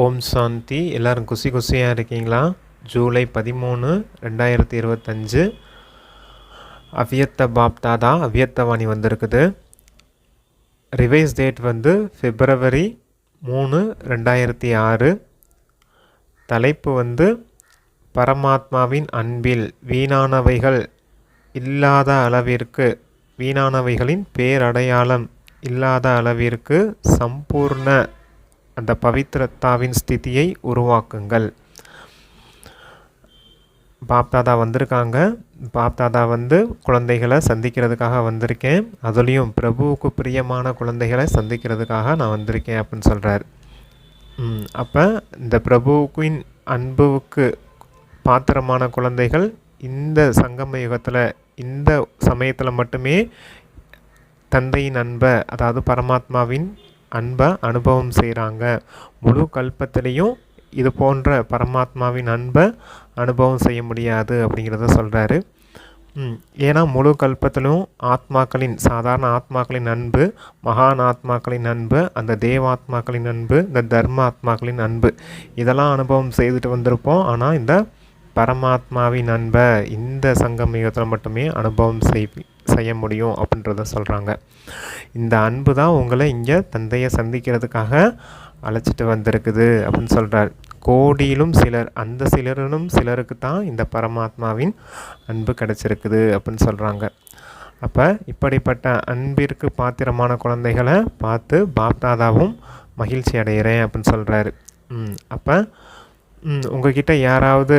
ஓம் சாந்தி. எல்லோரும் குசி குசியாக இருக்கீங்களா? ஜூலை பதிமூணு ரெண்டாயிரத்தி இருபத்தஞ்சு. அவியத்த பாப்தா தான் அவியத்தவாணி வந்திருக்குது. ரிவைஸ் டேட் வந்து பிப்ரவரி மூணு ரெண்டாயிரத்தி ஆறு. தலைப்பு வந்து பரமாத்மாவின் அன்பில் வீணானவைகள் இல்லாத அளவிற்கு வீணானவைகளின் பேரடையாளம் இல்லாத அளவிற்கு சம்பூர்ண அந்த பவித்ரத்தாவின் ஸ்திதியை உருவாக்குங்கள். பாப்தாதா வந்திருக்காங்க. பாப்தாதா வந்து குழந்தைகளை சந்திக்கிறதுக்காக வந்திருக்கேன். அதுலேயும் பிரபுவுக்கு பிரியமான குழந்தைகளை சந்திக்கிறதுக்காக நான் வந்திருக்கேன் அப்படின்னு சொல்கிறார் அப்போ இந்த பிரபுவுக்கின் அன்புவுக்கு பாத்திரமான குழந்தைகள் இந்த சங்கம யுகத்தில் இந்த சமயத்தில் மட்டுமே தந்தையின் அன்பை அதாவது பரமாத்மாவின் அன்பை அனுபவம் செய்கிறாங்க. முழு கல்பத்திலையும் இது போன்ற பரமாத்மாவின் அன்பை அனுபவம் செய்ய முடியாது அப்படிங்கிறத சொல்கிறாரு ஏன்னா முழு கல்பத்திலும் ஆத்மாக்களின் சாதாரண ஆத்மாக்களின் அன்பு மகான் ஆத்மாக்களின் அன்பு அந்த தேவாத்மாக்களின் அன்பு இந்த தர்ம ஆத்மாக்களின் அன்பு. இதெல்லாம் அனுபவம் செய்துட்டு வந்திருப்போம். ஆனால் இந்த பரமாத்மாவின் அன்பை இந்த சங்கமயுகத்தில் மட்டுமே அனுபவம் செய் செய்ய முடியும் அப்படின்றத சொல்கிறாங்க இந்த அன்பு தான் உங்களை இங்கே தந்தையை சந்திக்கிறதுக்காக அழைச்சிட்டு வந்திருக்குது அப்படின்னு சொல்கிறார் கோடியிலும் சிலர் அந்த சிலரிலும் சிலருக்கு தான் இந்த பரமாத்மாவின் அன்பு கிடச்சிருக்குது அப்படின்னு சொல்கிறாங்க அப்போ இப்படிப்பட்ட அன்பிற்கு பாத்திரமான குழந்தைகளை பார்த்து பாப்தாதாவும் மகிழ்ச்சி அடைகிறேன் அப்படின்னு சொல்கிறாரு அப்போ உங்ககிட்ட யாராவது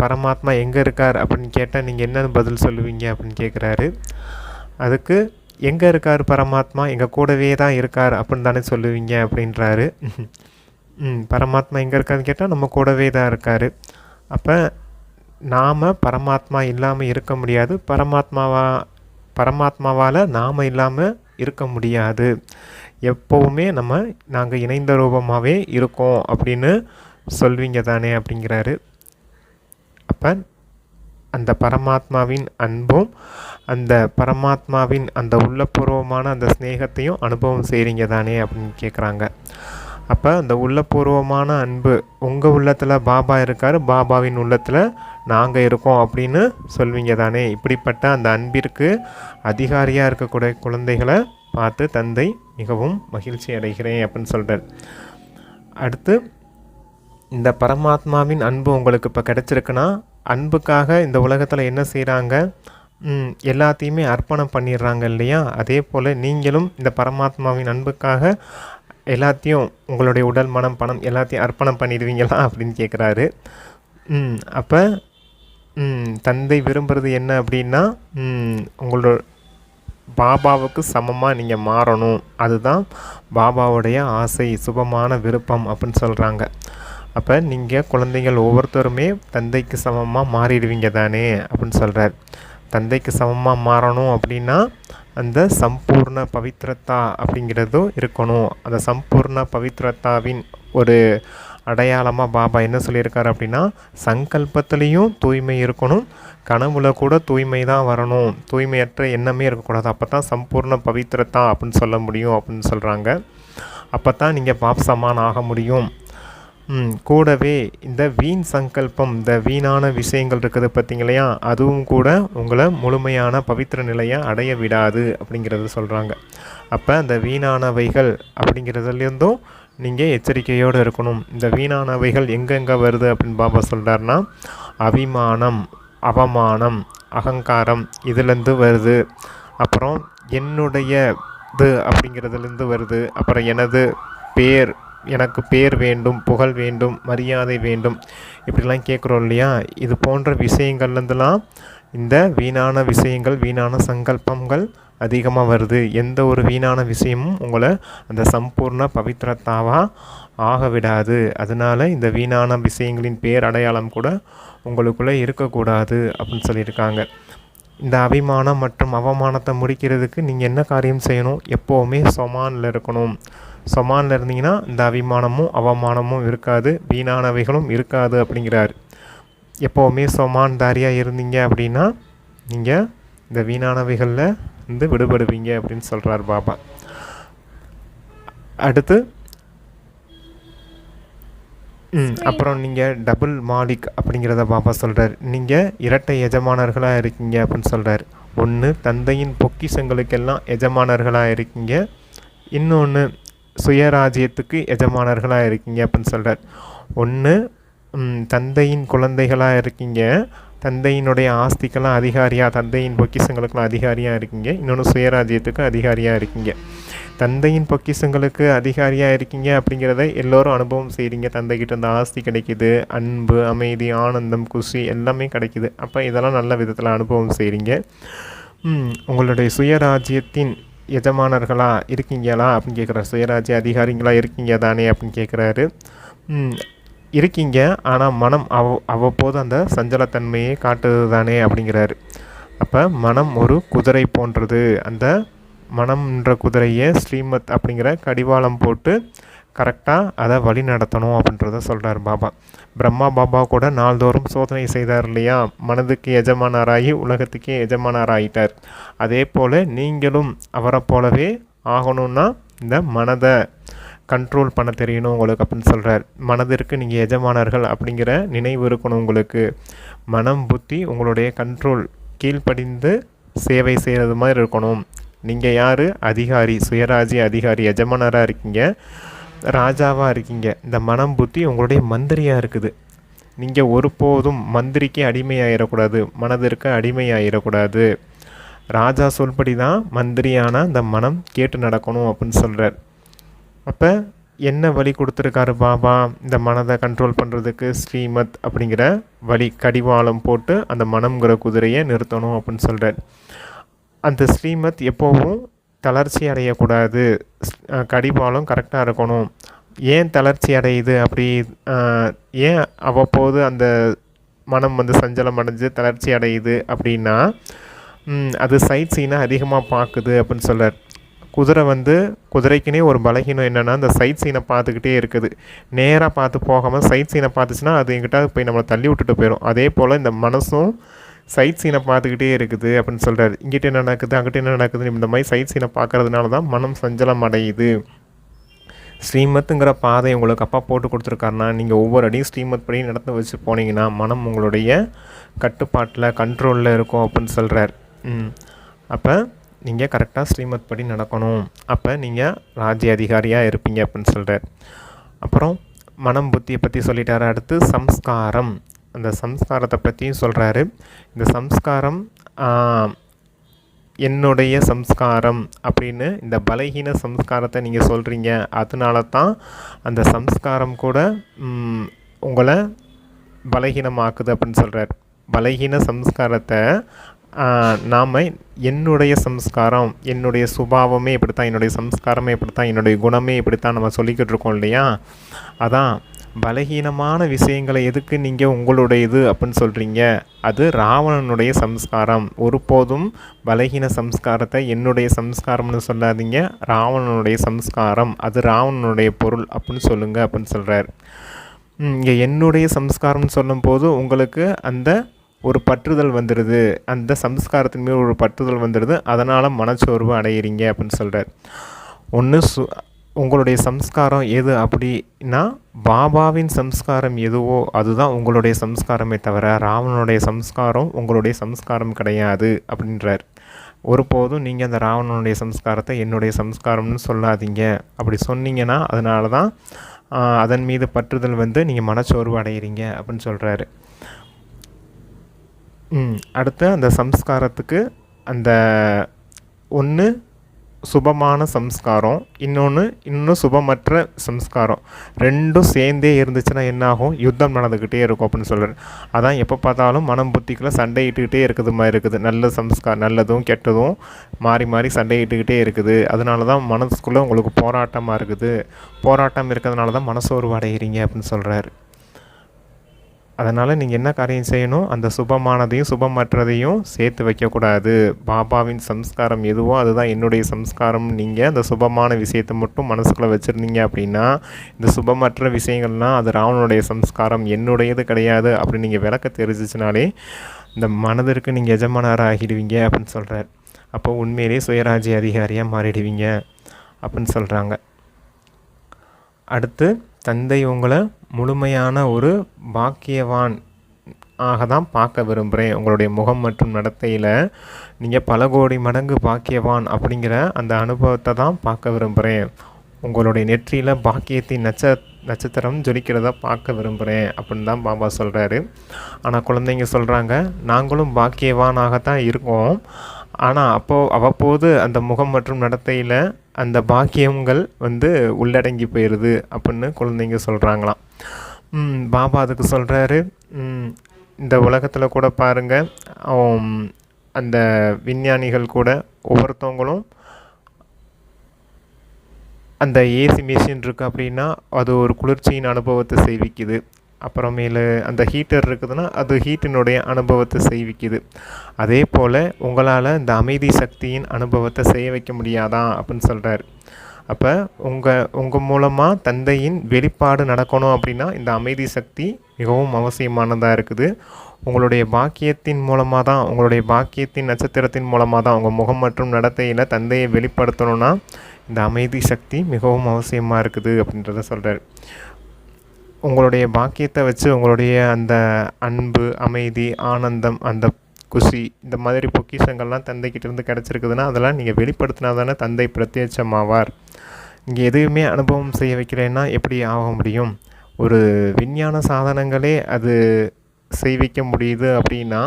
பரமாத்மா எங்கே இருக்கார் அப்படின்னு கேட்டால் நீங்கள் என்னென்னு பதில் சொல்லுவீங்க அப்படின்னு கேட்குறாரு அதுக்கு எங்கே இருக்கார் பரமாத்மா? எங்கள் கூடவே தான் இருக்கார் அப்படின்னு தானே சொல்லுவீங்க அப்படின்றாரு. ம் பரமாத்மா எங்கே இருக்காருன்னு கேட்டால் நம்ம கூடவே தான் இருக்கார். அப்போ நாம் பரமாத்மா இல்லாமல் இருக்க முடியாது. பரமாத்மாவா பரமாத்மாவால் நாம் இல்லாமல் இருக்க முடியாது. எப்போவுமே நம்ம நாங்கள் இணைந்த ரூபமாகவே இருக்கோம் அப்படின்னு சொல்வீங்க தானே அப்படிங்கிறாரு. அப்போ அந்த பரமாத்மாவின் அன்பும் அந்த பரமாத்மாவின் அந்த உள்ளபூர்வமான அந்த ஸ்னேகத்தையும் அனுபவம் செய்கிறீங்க தானே அப்படின்னு கேட்குறாங்க அப்போ அந்த உள்ளபூர்வமான அன்பு உங்கள் உள்ளத்தில் பாபா இருக்கார் பாபாவின் உள்ளத்தில் நாங்கள் இருக்கோம் அப்படின்னு சொல்வீங்க தானே. இப்படிப்பட்ட அந்த அன்பிற்கு அதிகாரியாக இருக்கக்கூடிய குழந்தைகளை பார்த்து தந்தை மிகவும் மகிழ்ச்சி அடைகிறேன் அப்படின்னு சொல்கிறார் அடுத்து இந்த பரமாத்மாவின் அன்பு உங்களுக்கு இப்போ கிடச்சிருக்குன்னா அன்புக்காக இந்த உலகத்தில் என்ன செய்கிறாங்க எல்லாத்தையுமே அர்ப்பணம் பண்ணிடுறாங்க இல்லையா? அதே போல் நீங்களும் இந்த பரமாத்மாவின் அன்புக்காக எல்லாத்தையும் உங்களுடைய உடல் மனம் பணம் எல்லாத்தையும் அர்ப்பணம் பண்ணிடுவீங்களா? அப்படின்னு கேட்குறாரு அப்போ தந்தை விரும்புகிறது என்ன அப்படின்னா உங்களோட பாபாவுக்கு சமமாக நீங்கள் மாறணும். அதுதான் பாபாவுடைய ஆசை சுபமான விருப்பம் அப்படின்னு சொல்கிறாங்க அப்போ நீங்கள் குழந்தைகள் ஒவ்வொருத்தருமே தந்தைக்கு சமமாக மாறிடுவீங்க தானே அப்படின்னு சொல்கிறார் தந்தைக்கு சமமாக மாறணும் அப்படின்னா அந்த சம்பூர்ண பவித்ரத்தா அப்படிங்கிறதும் இருக்கணும். அந்த சம்பூர்ண பவித்ரதாவின் ஒரு அடையாளமாக பாபா என்ன சொல்லியிருக்காரு அப்படின்னா சங்கல்பத்துலேயும் தூய்மை இருக்கணும் கனவுல கூட தூய்மை தான் வரணும். தூய்மையற்ற எண்ணமே இருக்கக்கூடாது. அப்போ தான் சம்பூர்ண பவித்ரதா அப்படின்னு சொல்ல முடியும் அப்படின்னு சொல்கிறாங்க அப்போ தான் நீங்கள் பாப்சமான் ஆக முடியும். கூடவே இந்த வீண் சங்கல்பம் இந்த வீணான விஷயங்கள் இருக்குது பார்த்தீங்களையா அதுவும் கூட உங்களை முழுமையான பவித்திர நிலையை அடைய விடாது அப்படிங்கிறத சொல்கிறாங்க அப்போ அந்த வீணானவைகள் அப்படிங்கிறதுலேருந்தும் நீங்கள் எச்சரிக்கையோடு இருக்கணும். இந்த வீணானவைகள் எங்கெங்கே வருது அப்படின்னு பாபா சொல்கிறாருன்னா அபிமானம் அவமானம் அகங்காரம் இதுலேருந்து வருது. அப்புறம் என்னுடைய இது அப்படிங்கிறதுலேருந்து வருது. அப்புறம் எனது பேர் எனக்கு பேர் வேண்டும் புகழ் வேண்டும் மரியாதை வேண்டும். இப்படிலாம் கேட்குறோம் இல்லையா? இது போன்ற விஷயங்கள்லேருந்துலாம் இந்த வீணான விஷயங்கள் வீணான சங்கல்பங்கள் அதிகமாக வருது. எந்த ஒரு வீணான விஷயமும் உங்களை அந்த சம்பூர்ண பவித்ரத்தாவாக ஆக விடாது. அதனால் இந்த வீணான விஷயங்களின் பேர் அடையாளம் கூட உங்களுக்குள்ளே இருக்கக்கூடாது அப்படின்னு சொல்லியிருக்காங்க. இந்த அபிமானம் மற்றும் அவமானத்தை முடிக்கிறதுக்கு நீங்கள் என்ன காரியம் செய்யணும்? எப்போவுமே சொமானில் இருக்கணும். சொமானில் இருந்தீங்கன்னா இந்த அபிமானமும் அவமானமும் இருக்காது. வீணானவைகளும் இருக்காது அப்படிங்கிறார். எப்போவுமே சொமான் தாரியாக இருந்தீங்க அப்படின்னா நீங்கள் இந்த வீணானவைகளில் வந்து விடுபடுவீங்க அப்படின்னு சொல்கிறார் பாபா. அடுத்து அப்புறம் நீங்கள் டபுள் மாலிக் அப்படிங்கிறத பாபா சொல்கிறார் நீங்கள் இரட்டை எஜமானர்களாக இருக்கீங்க அப்படின்னு சொல்கிறார் ஒன்று தந்தையின் பொக்கிஷங்களுக்கெல்லாம் எஜமானர்களாக இருக்கீங்க. இன்னொன்று சுயராஜ்யத்துக்கு எஜமானர்களாக இருக்கீங்க அப்படின்னு சொல்கிறார் ஒன்று தந்தையின் குழந்தைகளாக இருக்கீங்க. தந்தையினுடைய ஆஸ்திக்கெல்லாம் அதிகாரியாக தந்தையின் பொக்கிசங்களுக்கெல்லாம் அதிகாரியாக இருக்கீங்க. இன்னொன்று சுயராஜ்யத்துக்கு அதிகாரியாக இருக்கீங்க. தந்தையின் பொக்கிஷங்களுக்கு அதிகாரியாக இருக்கீங்க அப்படிங்கிறத எல்லோரும் அனுபவம் செய்கிறீங்க தந்தைக்கிட்ட இந்த ஆஸ்தி கிடைக்கிது அன்பு அமைதி ஆனந்தம் குஷி எல்லாமே கிடைக்கிது. அப்போ இதெல்லாம் நல்ல விதத்தில் அனுபவம் செய்கிறீங்க உங்களுடைய சுயராஜ்யத்தின் எஜமானர்களா இருக்கீங்களா அப்படின்னு கேட்குறாரு சுயராஜ்ய அதிகாரிங்களா இருக்கீங்க தானே அப்படின்னு கேட்குறாரு இருக்கீங்க. ஆனால் மனம் அவ அவ்வப்போது அந்த சஞ்சலத்தன்மையை காட்டுது தானே அப்படிங்கிறாரு. அப்போ மனம் ஒரு குதிரை போன்றது. அந்த மனம்ன்ற குதிரையை ஸ்ரீமத் அப்படிங்கிற கடிவாளம் போட்டு கரெக்டாக அதை வழி நடத்தணும் அப்படின்றத சொல்கிறார் பாபா. பிரம்மா பாபா கூட நாள்தோறும் சோதனை செய்தார் இல்லையா? மனதுக்கு எஜமானாராகி உலகத்துக்கே எஜமானாராகிட்டார் அதே போல் நீங்களும் அவரை போலவே ஆகணும்னா இந்த மனதை கண்ட்ரோல் பண்ண தெரியணும் உங்களுக்கு அப்படின்னு சொல்கிறார் மனதிற்கு நீங்கள் எஜமானர்கள் அப்படிங்கிற நினைவு இருக்கணும் உங்களுக்கு. மனம் புத்தி உங்களுடைய கண்ட்ரோல் கீழ்ப்படிந்து சேவை செய்கிறது மாதிரி இருக்கணும். நீங்கள் யார்? அதிகாரி சுயராஜ்ய அதிகாரி எஜமானராக இருக்கீங்க. ராஜாவாக இருக்கீங்க. இந்த மனம் புத்தி உங்களுடைய மந்திரியாக இருக்குது. நீங்கள் ஒருபோதும் மந்திரிக்கு அடிமையாயிடக்கூடாது மனதிற்கு அடிமையாயிடக்கூடாது ராஜா சொல்படி தான் மந்திரியான இந்த மனம் கேட்டு நடக்கணும் அப்படின்னு சொல்கிறார் அப்போ என்ன வழி கொடுத்துருக்காரு பாபா? இந்த மனதை கண்ட்ரோல் பண்ணுறதுக்கு ஸ்ரீமத் அப்படிங்கிற வழி கடிவாளம் போட்டு அந்த மனம்ங்கிற குதிரையை நிறுத்தணும் அப்படின்னு சொல்கிறார் அந்த ஸ்ரீமத் எப்போவும் தளர்ச்சி அடையக்கூடாது கடிவாளம் கரெக்டாக இருக்கணும். ஏன் தளர்ச்சி அடையுது அப்படி ஏன் அவ்வப்போது அந்த மனம் வந்து சஞ்சலம் அடைஞ்சு தளர்ச்சி அடையுது அப்படின்னா அது சைட் சீனை அதிகமாக பார்க்குது அப்படின்னு சொல்கிறார் குதிரை வந்து குதிரைக்குனே ஒரு பலகீனம் என்னென்னா அந்த சைட் சீனை பார்த்துக்கிட்டே இருக்குது. நேராக பார்த்து போகாமல் சைட் சீனை பார்த்துச்சுன்னா அது எங்கிட்ட போய் நம்மளை தள்ளி விட்டுட்டு போயிடும். அதே போல் இந்த மனசும் சைட் சீனை பார்த்துக்கிட்டே இருக்குது அப்படின்னு சொல்கிறாரு இங்கிட்ட என்ன நடக்குது அங்கிட்ட என்ன நடக்குதுன்னு இந்த மாதிரி சைட் சீனை பார்க்கறதுனால தான் மனம் சஞ்சலம் அடையுது. ஸ்ரீமத்துங்கிற பாதை உங்களுக்கு அப்பா போட்டு கொடுத்துருக்காருனா நீங்கள் ஒவ்வொரு அடியும் ஸ்ரீமத் படி நடந்து வச்சு போனீங்கன்னா மனம் உங்களுடைய கட்டுப்பாட்டில் கண்ட்ரோலில் இருக்கும் அப்படின்னு சொல்கிறார் அப்போ நீங்கள் கரெக்டாக ஸ்ரீமத் படி நடக்கணும். அப்போ நீங்கள் ராஜ்ய அதிகாரியாக இருப்பீங்க அப்படின்னு சொல்கிறார் அப்புறம் மனம் புத்தியை பற்றி சொல்லிட்டார். அடுத்து சம்ஸ்காரம். அந்த சம்ஸ்காரத்தை பற்றியும் சொல்கிறாரு இந்த சம்ஸ்காரம் என்னுடைய சம்ஸ்காரம் அப்படின்னு இந்த பலகீன சம்ஸ்காரத்தை நீங்கள் சொல்கிறீங்க அதனால தான் அந்த சம்ஸ்காரம் கூட உங்களை பலகீனமாக்குது அப்படின்னு சொல்கிறார் பலகீன சம்ஸ்காரத்தை நாம் என்னுடைய சம்ஸ்காரம் என்னுடைய சுபாவமே இப்படித்தான் என்னுடைய சம்ஸ்காரமே இப்படித்தான் என்னுடைய குணமே இப்படித்தான் நம்ம சொல்லிக்கிட்டு இருக்கோம் இல்லையா? அதான் பலகீனமான விஷயங்களை எதுக்கு நீங்கள் உங்களுடைய இது அப்படின்னு சொல்கிறீங்க அது ராவணனுடைய சம்ஸ்காரம். ஒருபோதும் பலகீன சம்ஸ்காரத்தை என்னுடைய சம்ஸ்காரம்னு சொல்லாதீங்க. ராவணனுடைய சம்ஸ்காரம். அது ராவணனுடைய பொருள் அப்படின்னு சொல்லுங்கள் அப்படின்னு சொல்கிறார் இங்கே என்னுடைய சம்ஸ்காரம்னு சொல்லும்போது உங்களுக்கு அந்த ஒரு பற்றுதல் வந்துடுது அந்த சம்ஸ்காரத்தின் மேல் ஒரு பற்றுதல் வந்துடுது அதனால் மனச்சோர்வு அடையிறீங்க அப்படின்னு சொல்கிறார் ஒன்று சு உங்களுடைய சம்ஸ்காரம் எது அப்படின்னா பாபாவின் சம்ஸ்காரம் எதுவோ அதுதான் உங்களுடைய சம்ஸ்காரமே தவிர ராவணனுடைய சம்ஸ்காரம் உங்களுடைய சம்ஸ்காரம் கிடையாது அப்படின்றார். ஒருபோதும் நீங்கள் அந்த ராவணனுடைய சம்ஸ்காரத்தை என்னுடைய சம்ஸ்காரம்னு சொல்லாதீங்க. அப்படி சொன்னீங்கன்னா அதனால தான் அதன் மீது பற்றுதல் வந்து நீங்கள் மனச்சோர்வு அடைகிறீங்க அப்படின்னு சொல்கிறாரு அடுத்து அந்த சம்ஸ்காரத்துக்கு அந்த ஒன்று சுபமான சம்ஸ்காரம் இன்னொன்று இன்னும் சுபமற்ற சம்ஸ்காரம். ரெண்டும் சேர்ந்தே இருந்துச்சுன்னா என்னாகும்? யுத்தம் நடந்துக்கிட்டே இருக்கும் அப்படின்னு சொல்கிறார் அதான் எப்போ பார்த்தாலும் மனம் புத்திக்குள்ளே சண்டையிட்டுக்கிட்டே இருக்குது மாதிரி இருக்குது. நல்ல சம்ஸ்கார் நல்லதும் கெட்டதும் மாறி மாறி சண்டையிட்டுக்கிட்டே இருக்குது. அதனால தான் மனசுக்குள்ளே உங்களுக்கு போராட்டமாக இருக்குது. போராட்டம் இருக்கிறதுனால தான் மனசோர்வு அடைகிறீங்க அப்படின்னு சொல்கிறாரு அதனால் நீங்கள் என்ன காரியம் செய்யணும்? அந்த சுபமானதையும் சுபமற்றதையும் சேர்த்து வைக்கக்கூடாது. பாபாவின் சம்ஸ்காரம் எதுவோ அதுதான் என்னுடைய சம்ஸ்காரம். நீங்கள் அந்த சுபமான விஷயத்தை மட்டும் மனசுக்குள்ளே வச்சுருந்தீங்க அப்படின்னா இந்த சுபமற்ற விஷயங்கள்லாம் அது ராவனுடைய சம்ஸ்காரம் என்னுடையது கிடையாது அப்படின்னு நீங்கள் விளக்க தெரிஞ்சிச்சினாலே இந்த மனதிற்கு நீங்கள் எஜமானராக ஆகிடுவீங்க அப்படின்னு சொல்கிறார் அப்போ உண்மையிலே சுயராஜ்ய அதிகாரியாக மாறிடுவீங்க அப்படின்னு சொல்கிறாங்க அடுத்து தந்தை உங்களை முழுமையான ஒரு பாக்கியவான் ஆக தான் பார்க்க விரும்புகிறேன் உங்களுடைய முகம் மற்றும் நடத்தையில் நீங்கள் பல கோடி மடங்கு பாக்கியவான் அப்படிங்கிற அந்த அனுபவத்தை தான் பார்க்க விரும்புகிறேன் உங்களுடைய நெற்றியில் பாக்கியத்தின் நட்ச நட்சத்திரம் ஜொலிக்கிறத பார்க்க விரும்புகிறேன் அப்படின்னு தான் பாபா சொல்கிறாரு ஆனால் குழந்தைங்க சொல்கிறாங்க நாங்களும் பாக்கியவானாகத்தான் இருக்கோம். ஆனால் அப்போது அவ்வப்போது அந்த முகம் மற்றும் நடத்தையில் அந்த பாக்கியங்கள் வந்து உள்ளடங்கி போயிடுது அப்படின்னு குழந்தைங்க சொல்கிறாங்களாம் பாபா அதுக்கு சொல்கிறாரு இந்த உலகத்தில் கூட பாருங்கள் அந்த விஞ்ஞானிகள் கூட ஒவ்வொருத்தவங்களும் அந்த ஏசி மிஷின் இருக்குது அப்படின்னா அது ஒரு குளிர்ச்சியின் அனுபவத்தை செய்விக்குது. அப்புறமேலு அந்த ஹீட்டர் இருக்குதுன்னா அது ஹீட்டினுடைய அனுபவத்தை செய்விக்குது. அதே போல் உங்களால் இந்த அமைதி சக்தியின் அனுபவத்தை செய்ய வைக்க முடியாதா? அப்படின்னு சொல்கிறார் அப்போ உங்கள் உங்கள் மூலமாக தந்தையின் வெளிப்பாடு நடக்கணும் அப்படின்னா இந்த அமைதி சக்தி மிகவும் அவசியமானதாக இருக்குது. உங்களுடைய பாக்கியத்தின் மூலமாக தான் உங்களுடைய பாக்கியத்தின் நட்சத்திரத்தின் மூலமாக தான் உங்கள் முகம் மற்றும் நடத்தையில் தந்தையை வெளிப்படுத்தணும்னா இந்த அமைதி சக்தி மிகவும் அவசியமாக இருக்குது அப்படின்றத சொல்கிறார் உங்களுடைய பாக்கியத்தை வச்சு உங்களுடைய அந்த அன்பு அமைதி ஆனந்தம் அந்த குஷி இந்த மாதிரி பொக்கிஷங்கள்லாம் தந்தைக்கிட்ட இருந்து கிடச்சிருக்குதுன்னா அதெல்லாம் நீங்கள் வெளிப்படுத்தினா தானே தந்தை பிரத்யட்சமாவார். இங்கே எதுவுமே அனுபவம் செய்ய வைக்கிறேன்னா எப்படி ஆக முடியும்? ஒரு விஞ்ஞான சாதனங்களே அது செய்விக்க முடியுது அப்படின்னா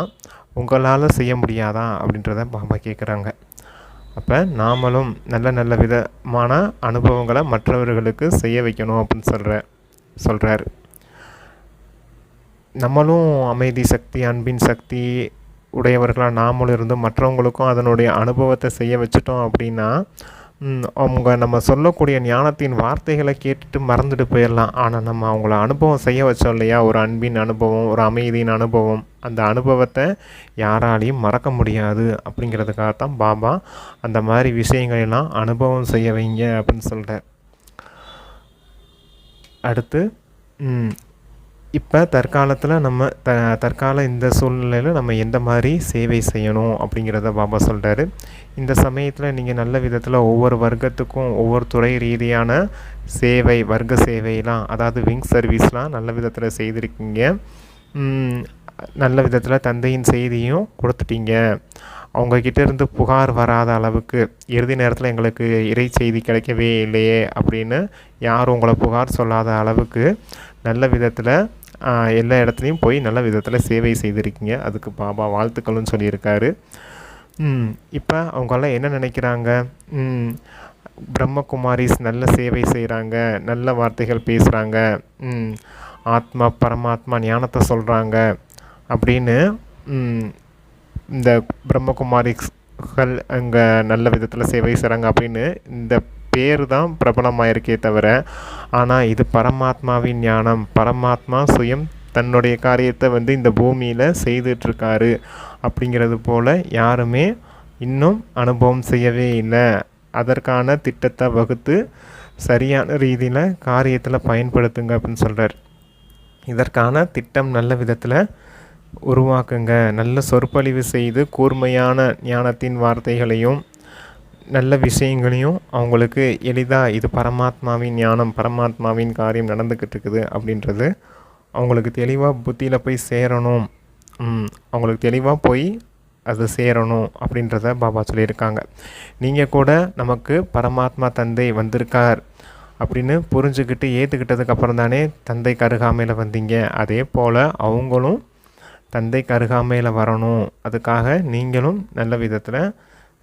உங்களால் செய்ய முடியாதா அப்படின்றத பாபா கேட்குறாங்க அப்போ நாமளும் நல்ல நல்ல விதமான அனுபவங்களை மற்றவர்களுக்கு செய்ய வைக்கணும் அப்படின்னு சொல்கிற சொல்கிறார் நம்மளும் அமைதி சக்தி அன்பின் சக்தி உடையவர்களாக நாமளும் இருந்து மற்றவங்களுக்கும் அதனுடைய அனுபவத்தை செய்ய வச்சுட்டோம் அப்படின்னா அவங்க நம்ம சொல்லக்கூடிய ஞானத்தின் வார்த்தைகளை கேட்டுட்டு மறந்துட்டு போயிடலாம். ஆனால் நம்ம அவங்கள அனுபவம் செய்ய வச்சோம் இல்லையா? ஒரு அன்பின் அனுபவம் ஒரு அமைதியின் அனுபவம். அந்த அனுபவத்தை யாராலையும் மறக்க முடியாது அப்படிங்கிறதுக்காகத்தான் பாபா அந்த மாதிரி விஷயங்களெல்லாம் அனுபவம் செய்ய வைங்க அப்படின்னு சொல்கிறார் அடுத்து இப்போ தற்காலத்தில் நம்ம த தற்கால இந்த சூழ்நிலையில் நம்ம எந்த மாதிரி சேவை செய்யணும் அப்படிங்கிறத பாபா சொல்கிறாரு இந்த சமயத்தில் நீங்கள் நல்ல விதத்தில் ஒவ்வொரு வர்க்கத்துக்கும் ஒவ்வொரு துறை ரீதியான சேவை வர்க்க சேவையெல்லாம் அதாவது விங் சர்வீஸ்லாம் நல்ல விதத்தில் செய்திருக்கீங்க. நல்ல விதத்தில் தந்தையின் செய்தியும் கொடுத்துட்டீங்க. அவங்கக்கிட்ட இருந்து புகார் வராத அளவுக்கு இறுதி நேரத்தில் எங்களுக்கு இறை செய்தி கிடைக்கவே இல்லையே அப்படின்னு யாரும் உங்களை புகார் சொல்லாத அளவுக்கு நல்ல விதத்தில் எல்லா இடத்துலையும் போய் நல்ல விதத்தில் சேவை செய்திருக்கீங்க. அதுக்கு பாபா வாழ்த்துக்கள்னு சொல்லியிருக்காரு. இப்போ அவங்களாம் என்ன நினைக்கிறாங்க? பிரம்மகுமாரிஸ் நல்ல சேவை செய்கிறாங்க நல்ல வார்த்தைகள் பேசுகிறாங்க ஆத்மா பரமாத்மா ஞானத்தை சொல்கிறாங்க அப்படின்னு இந்த பிரம்மகுமாரிகள் அங்கே நல்ல விதத்தில் சேவை செய்கிறாங்க அப்படின்னு இந்த பேர் தான் பிரபலமாயிருக்கே தவிர ஆனால் இது பரமாத்மாவின் ஞானம். பரமாத்மா சுயம் தன்னுடைய காரியத்தை வந்து இந்த பூமியில் செய்துட்ருக்காரு அப்படிங்கிறது போல் யாருமே இன்னும் அனுபவம் செய்யவே இல்லை. அதற்கான திட்டத்தை வகுத்து சரியான ரீதியில் காரியத்தில் பயன்படுத்துங்க அப்படின்னு சொல்கிறார் இதற்கான திட்டம் நல்ல விதத்தில் உருவாக்குங்க. நல்ல சொற்பொழிவு செய்து கூர்மையான ஞானத்தின் வார்த்தைகளையும் நல்ல விஷயங்களையும் அவங்களுக்கு எளிதாக இது பரமாத்மாவின் ஞானம் பரமாத்மாவின் காரியம் நடந்துக்கிட்டு இருக்குது அப்படின்றது அவங்களுக்கு தெளிவாக புத்தியில் போய் சேரணும். அவங்களுக்கு தெளிவாக போய் அது சேரணும் அப்படின்றத பாபா சொல்லியிருக்காங்க. நீங்கள் கூட நமக்கு பரமாத்மா தந்தை வந்திருக்கார் அப்படின்னு புரிஞ்சுக்கிட்டு ஏற்றுக்கிட்டதுக்கப்புறம் தானே தந்தை கருகாமையில் வந்தீங்க. அதே போல் அவங்களும் தந்தை கருகாமையில் வரணும். அதுக்காக நீங்களும் நல்ல விதத்தில்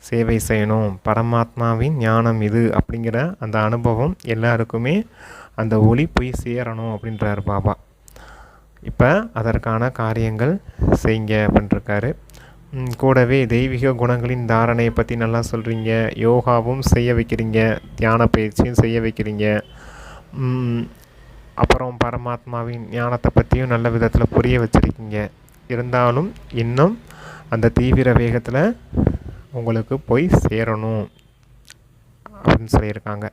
சேவை செய்யணும். பரமாத்மாவின் ஞானம் இது அப்படிங்கிற அந்த அனுபவம் எல்லாருக்குமே அந்த ஒளி போய் சேரணும் அப்படின்றார் பாபா. இப்போ அதற்கான காரியங்கள் செய்யுங்க அப்படின்ட்டுருக்காரு கூடவே தெய்வீக குணங்களின் தாரணையை பற்றி நல்லா சொல்கிறீங்க யோகாவும் செய்ய வைக்கிறீங்க. தியான பயிற்சியும் செய்ய வைக்கிறீங்க. அப்புறம் பரமாத்மாவின் ஞானத்தை பற்றியும் நல்ல விதத்தில் புரிய வச்சுருக்கீங்க. இருந்தாலும் இன்னும் அந்த தீவிர வேகத்தில் உங்களுக்கு போய் சேரணும் அப்படின்னு சொல்லியிருக்காங்க.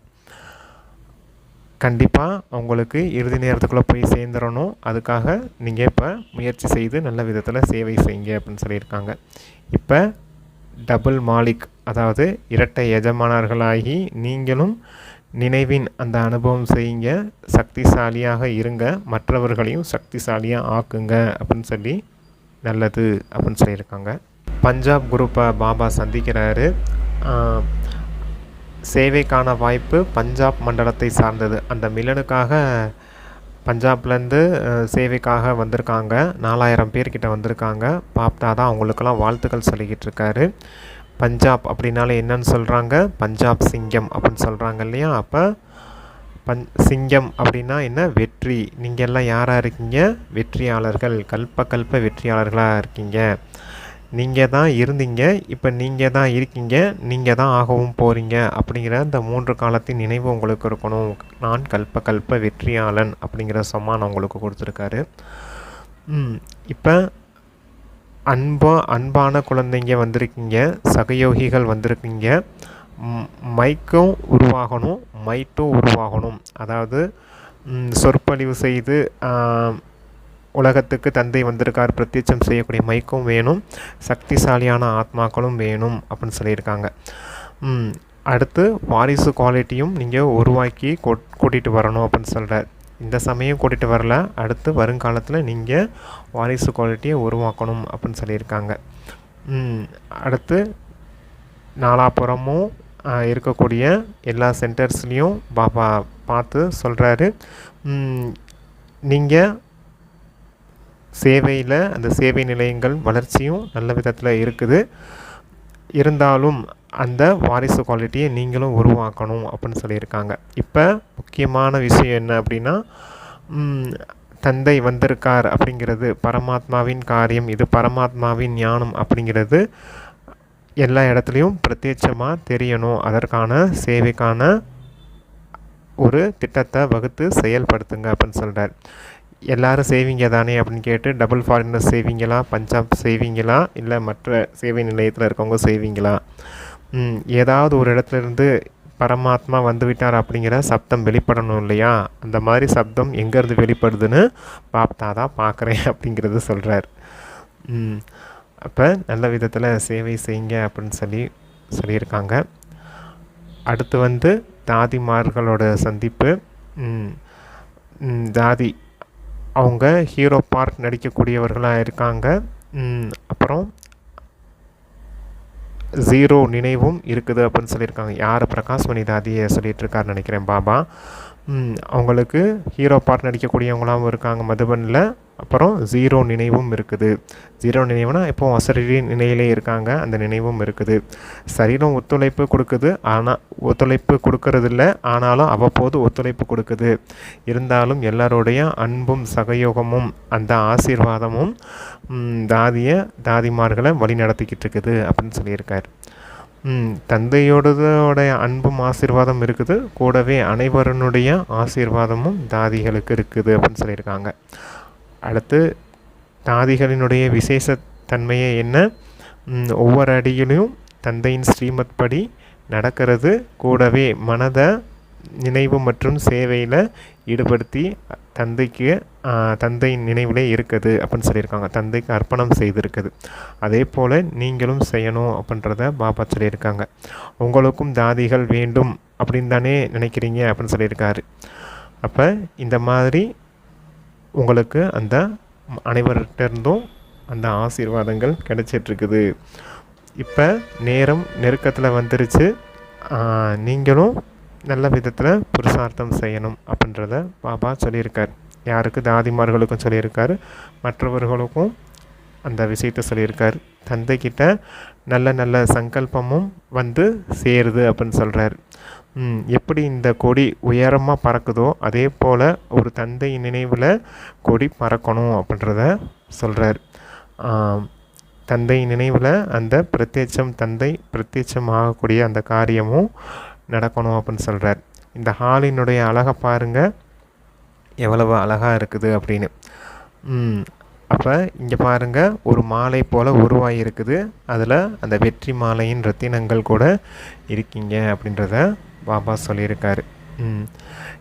கண்டிப்பாக உங்களுக்கு இறுதி நேரத்துக்குள்ளே போய் சேர்ந்துடணும். அதுக்காக நீங்கள் இப்போ முயற்சி செய்து நல்ல விதத்தில் சேவை செய்யுங்க அப்படின்னு சொல்லியிருக்காங்க. இப்போ டபுள் மாலிக் அதாவது இரட்டை எஜமானர்களாகி நீங்களும் நினைவின் அந்த அனுபவம் செய்யுங்க. சக்திசாலியாக இருங்க. மற்றவர்களையும் சக்திசாலியாக ஆக்குங்க அப்படின்னு சொல்லி நல்லது அப்படின்னு சொல்லியிருக்காங்க. பஞ்சாப் குரூப்பை பாபா சந்திக்கிறாரு. சேவைக்கான வாய்ப்பு பஞ்சாப் மண்டலத்தை சார்ந்தது. அந்த மில்லனுக்காக பஞ்சாப்லேருந்து சேவைக்காக வந்திருக்காங்க. நாலாயிரம் பேர்கிட்ட வந்திருக்காங்க. பாப்தா தான் அவங்களுக்கெல்லாம் வாழ்த்துக்கள் சொல்லிக்கிட்டு இருக்காரு. பஞ்சாப் அப்படின்னாலே என்னன்னு சொல்கிறாங்க பஞ்சாப் சிங்கம் அப்படின்னு சொல்கிறாங்க இல்லையா? அப்போ பஞ் சிங்கம் அப்படின்னா என்ன? வெற்றி. நீங்கள் எல்லாம் யாராக இருக்கீங்க? வெற்றியாளர்கள். கல்ப கல்ப வெற்றியாளர்களாக இருக்கீங்க. நீங்கள் தான் இருந்தீங்க. இப்போ நீங்கள் தான் இருக்கீங்க. நீங்கள் தான் ஆகவும் போகிறீங்க அப்படிங்கிற இந்த மூன்று காலத்தின் நினைவு உங்களுக்கு இருக்கணும். நான் கல்ப கல்ப வெற்றியாளன் அப்படிங்கிற சம்மான் உங்களுக்கு கொடுத்துருக்காரு. இப்போ அன்பா அன்பான குழந்தைங்க வந்திருக்கீங்க. சகயோகிகள் வந்திருக்கீங்க. மைக்கும் உருவாகணும் மைட்டும் உருவாகணும். அதாவது சொற்பொழிவு செய்து உலகத்துக்கு தந்தை வந்திருக்கார் பிரத்யட்சம் செய்யக்கூடிய மைக்கும் வேணும் சக்திசாலியான ஆத்மாக்களும் வேணும் அப்படின்னு சொல்லியிருக்காங்க. அடுத்து வாரிசு குவாலிட்டியும் நீங்கள் உருவாக்கி கூட்டிகிட்டு வரணும் அப்படின்னு சொல்கிறார் இந்த சமயம் கூட்டிகிட்டு வரல அடுத்து வருங்காலத்தில் நீங்கள் வாரிசு குவாலிட்டியை உருவாக்கணும் அப்படின்னு சொல்லியிருக்காங்க. அடுத்து நாலாப்புறமும் இருக்கக்கூடிய எல்லா சென்டர்ஸ்லேயும் பாபா பார்த்து சொல்கிறாரு நீங்கள் சேவையில் அந்த சேவை நிலையங்கள் வளர்ச்சியும் நல்ல விதத்தில் இருக்குது. இருந்தாலும் அந்த வாரிசு குவாலிட்டியை நீங்களும் உருவாக்கணும் அப்படின்னு சொல்லியிருக்காங்க. இப்போ முக்கியமான விஷயம் என்ன அப்படின்னா தந்தை வந்திருக்கார் அப்படிங்கிறது பரமாத்மாவின் காரியம் இது பரமாத்மாவின் ஞானம் அப்படிங்கிறது எல்லா இடத்துலையும் பிரத்யட்சமாக தெரியணும். அதற்கான சேவைக்கான ஒரு திட்டத்தை வகுத்து செயல்படுத்துங்க அப்படின்னு சொல்கிறார் எல்லாரும் செய்வீங்க தானே அப்படின்னு கேட்டு டபுள் ஃபாரினர் செய்வீங்களா? பஞ்சாப் செய்வீங்களா? இல்லை மற்ற சேவை நிலையத்தில் இருக்கவங்க செய்வீங்களா? ஏதாவது ஒரு இடத்துல இருந்து பரமாத்மா வந்துவிட்டார் அப்படிங்கிற சப்தம் வெளிப்படணும் இல்லையா? அந்த மாதிரி சப்தம் எங்கேருந்து வெளிப்படுதுன்னு பாப்தா தான் பார்க்குறேன் அப்படிங்கிறது சொல்கிறார் அப்போ நல்ல விதத்தில் சேவை செய்யுங்க அப்படின்னு சொல்லி சொல்லியிருக்காங்க. அடுத்து வந்து தாதிமார்களோட சந்திப்பு. தாதி அவங்க ஹீரோ பார்க் நடிக்கக்கூடியவர்களாக இருக்காங்க. அப்புறம் ஜீரோ நினைவும் இருக்குது அப்படின்னு சொல்லியிருக்காங்க. யார் பிரகாஷ்மணி தாதியை சொல்லிகிட்டு இருக்காருன்னு நினைக்கிறேன் பாபா. அவங்களுக்கு ஹீரோ பாட்டு நடிக்கக்கூடியவங்களாகவும் இருக்காங்க மதுபனில். அப்புறம் ஜீரோ நினைவும் இருக்குது. ஜீரோ நினைவுனா இப்போ அசரீரி நிலையிலே இருக்காங்க அந்த நினைவும் இருக்குது. சரீரம் ஒத்துழைப்பு கொடுக்குது ஆனால் ஒத்துழைப்பு கொடுக்கறதில்ல ஆனாலும் அவ்வப்போது ஒத்துழைப்பு கொடுக்குது. இருந்தாலும் எல்லாருடைய அன்பும் சகயோகமும் அந்த ஆசீர்வாதமும் தாதிய தாதிமார்களை வழி நடத்திக்கிட்டு இருக்குது அப்படின்னு சொல்லியிருக்கார். தந்தையோடதோடைய அன்பும் ஆசீர்வாதம் இருக்குது. கூடவே அனைவருனுடைய ஆசீர்வாதமும் தாதிகளுக்கு இருக்குது அப்படின்னு சொல்லியிருக்காங்க. அடுத்து தாதிகளினுடைய விசேஷ என்ன? ஒவ்வொரு அடியிலும் தந்தையின் ஸ்ரீமத் படி நடக்கிறது. கூடவே மனதை நினைவு மற்றும் சேவையில் ஈடுபடுத்தி தந்தைக்கு தந்தையின் நினைவிலே இருக்குது அப்படின்னு சொல்லியிருக்காங்க. தந்தைக்கு அர்ப்பணம் செய்திருக்குது. அதே போல் நீங்களும் செய்யணும் அப்படின்றத பாபா சொல்லியிருக்காங்க. உங்களுக்கும் தாதிகள் வேண்டும் அப்படின்னு தானே நினைக்கிறீங்க அப்படின்னு சொல்லியிருக்காரு. அப்போ இந்த மாதிரி உங்களுக்கு அந்த அனைவர்கிட்டிருந்தும் அந்த ஆசீர்வாதங்கள் கிடைச்சிட்ருக்குது. இப்போ நேரம் நெருக்கத்தில் வந்துருச்சு. நீங்களும் நல்ல விதத்தில் புருஷார்த்தம் செய்யணும் அப்படின்றத பாபா சொல்லியிருக்கார். யாருக்கு? தாதிமார்களுக்கும் சொல்லியிருக்கார். மற்றவர்களுக்கும் அந்த விஷயத்தை சொல்லியிருக்கார். தந்தைக்கிட்ட நல்ல நல்ல சங்கல்பமும் வந்து சேருது அப்படின்னு சொல்கிறார் எப்படி இந்த கொடி உயரமாக பறக்குதோ அதே போல் ஒரு தந்தை நினைவில் கொடி பறக்கணும் அப்படின்றத சொல்கிறார் தந்தை நினைவில் அந்த பிரத்யட்சம் தந்தை பிரத்யட்சம் ஆகக்கூடிய அந்த காரியமும் நடக்கணும் அப்படின்னு சொல்கிறார் இந்த ஹாலினுடைய அழகை பாருங்கள் எவ்வளவு அழகாக இருக்குது அப்படின்னு. அப்போ இங்கே பாருங்கள் ஒரு மாலை போல் உருவாகி இருக்குது அதில் அந்த வெற்றி மாலையின் ரத்தினங்கள் கூட இருக்கீங்க அப்படின்றத பாபா சொல்லியிருக்காரு. ம்.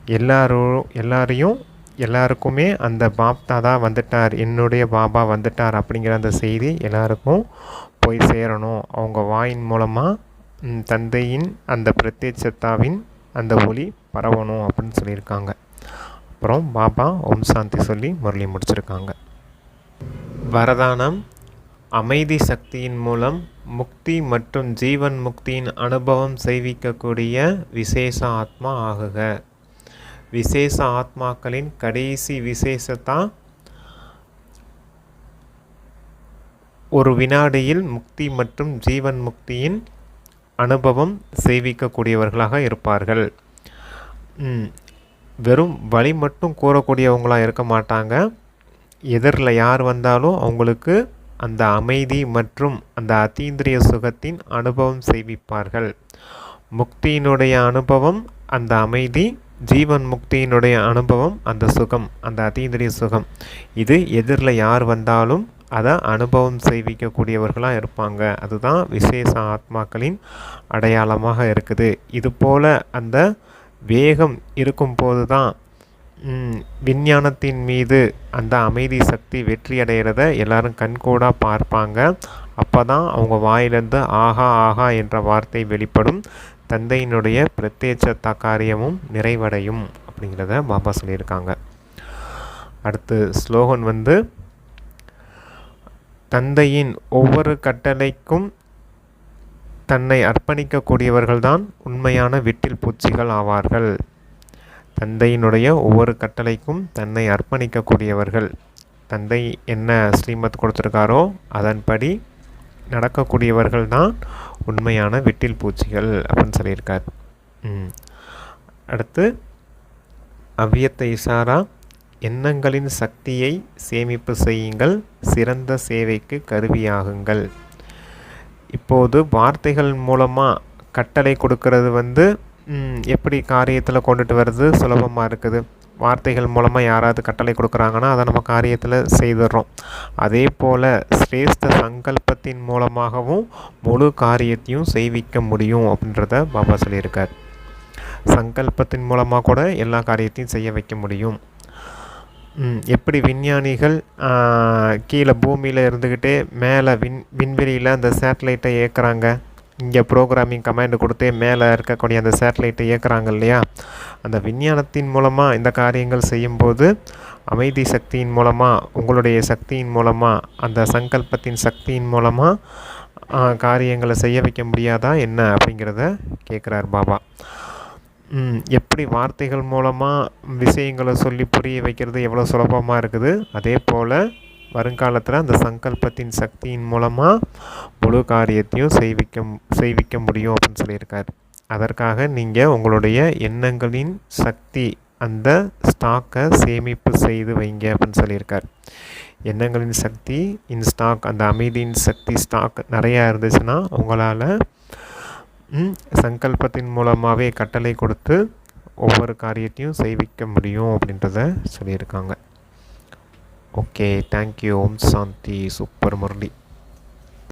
எல்லாரும் எல்லாரையும் எல்லாருக்குமே அந்த பாப்தா தான் வந்துட்டார். என்னுடைய பாபா வந்துட்டார் அப்படிங்கிற அந்த செய்தி எல்லாருக்கும் போய் சேரணும். அவங்க வாயின் மூலமாக தந்தையின் அந்த பிரத்யட்சத்தாவின் அந்த ஒளி பரவணும் அப்படின்னு சொல்லியிருக்காங்க. அப்புறம் பாபா ஓம் சாந்தி சொல்லி முரளி முடிச்சிருக்காங்க. வரதானம் அமைதி சக்தியின் மூலம் முக்தி மற்றும் ஜீவன் முக்தியின் அனுபவம் செய்விக்கக்கூடிய விசேஷ ஆத்மா ஆகுக. விசேஷ ஆத்மாக்களின் கடைசி விசேஷத்தா? ஒரு வினாடியில் முக்தி மற்றும் ஜீவன் முக்தியின் அனுபவம் செய்விக்கக்கூடியவர்களாக இருப்பார்கள். வெறும் வழி மட்டும் கூறக்கூடியவங்களாக இருக்க மாட்டாங்க. எதிரில் யார் வந்தாலும் அவங்களுக்கு அந்த அமைதி மற்றும் அந்த அத்தீந்திரிய சுகத்தின் அனுபவம் செய்விப்பார்கள் முக்தியினுடைய அனுபவம் அந்த அமைதி ஜீவன் முக்தியினுடைய அனுபவம் அந்த சுகம் அந்த அத்தீந்திரிய சுகம். இது எதிரில் யார் வந்தாலும் அதை அனுபவம் செய்விக்கக்கூடியவர்களாக இருப்பாங்க. அதுதான் விசேஷ ஆத்மாக்களின் அடையாளமாக இருக்குது. இது போல் அந்த வேகம் இருக்கும்போது தான் விஞ்ஞானத்தின் மீது அந்த அமைதி சக்தி வெற்றி அடைகிறத எல்லாரும் கண்கூடாக பார்ப்பாங்க. அப்போ தான் அவங்க வாயிலிருந்து ஆஹா ஆஹா என்ற வார்த்தை வெளிப்படும். தந்தையினுடைய பிரத்யேட்ச காரியமும் நிறைவடையும் அப்படிங்கிறத பாபா சொல்லியிருக்காங்க. அடுத்து ஸ்லோகன் வந்து தந்தையின் ஒவ்வொரு கட்டளைக்கும் தன்னை அர்ப்பணிக்கக்கூடியவர்கள்தான் உண்மையான விட்டில் பூச்சிகள் ஆவார்கள். தந்தையினுடைய ஒவ்வொரு கட்டளைக்கும் தன்னை அர்ப்பணிக்கக்கூடியவர்கள். தந்தை என்ன ஸ்ரீமத் கொடுத்துருக்காரோ அதன்படி நடக்கக்கூடியவர்கள் தான் உண்மையான விட்டில் பூச்சிகள் அப்படின்னு சொல்லியிருக்கார். அடுத்து அவ்வியத்தை இசாரா எண்ணங்களின் சக்தியை சேமிப்பு செய்யுங்கள். சிறந்த சேவைக்கு கருவியாகுங்கள். இப்போது வார்த்தைகள் மூலமாக கட்டளை கொடுக்கறது வந்து எப்படி காரியத்தில் கொண்டுட்டு வர்றது சுலபமாக இருக்குது. வார்த்தைகள் மூலமாக யாராவது கட்டளை கொடுக்குறாங்கன்னா அதை நம்ம காரியத்தில் செய்துடுறோம். அதே போல் சிரேஷ்ட சங்கல்பத்தின் மூலமாகவும் முழு காரியத்தையும் செய்விக்க முடியும் அப்படின்றத பாபா சொல்லியிருக்கார். சங்கல்பத்தின் மூலமாக கூட எல்லா காரியத்தையும் செய்ய வைக்க முடியும். எப்படி விஞ்ஞானிகள் கீழே பூமியில் இருந்துக்கிட்டே மேலே விண் விண்வெளியில் அந்த சேட்டலைட்டை ஏற்கிறாங்க இங்கே ப்ரோக்ராமிங் கமாண்டு கொடுத்தே மேலே இருக்கக்கூடிய அந்த சேட்டலைட்டை இயக்குறாங்க இல்லையா? அந்த விஞ்ஞானத்தின் மூலமாக இந்த காரியங்கள் செய்யும்போது அமைதி சக்தியின் மூலமாக உங்களுடைய சக்தியின் மூலமாக அந்த சங்கல்பத்தின் சக்தியின் மூலமாக காரியங்களை செய்ய வைக்க முடியாதா என்ன அப்படிங்கிறத கேட்குறார் பாபா. எப்படி வார்த்தைகள் மூலமாக விஷயங்களை சொல்லி புரிய வைக்கிறது எவ்வளோ சுலபமாக இருக்குது? அதே போல் வருங்காலத்தில் அந்த சங்கல்பத்தின் சக்தியின் மூலமாக முழு காரியத்தையும் செய்விக்க செய்விக்க முடியும் அப்படின்னு சொல்லியிருக்கார். அதற்காக நீங்கள் உங்களுடைய எண்ணங்களின் சக்தி அந்த ஸ்டாக்கை சேமிப்பு செய்து வைங்க அப்படின்னு சொல்லியிருக்கார். எண்ணங்களின் சக்தி இன் ஸ்டாக் அந்த அமைதியின் சக்தி ஸ்டாக் நிறையா இருந்துச்சுன்னா உங்களால் சங்கல்பத்தின் மூலமாகவே கட்டளை கொடுத்து ஒவ்வொரு காரியத்தையும் செய்விக்க முடியும் அப்படின்றத சொல்லியிருக்காங்க. Okay thank you Om Shanti. Super Murali.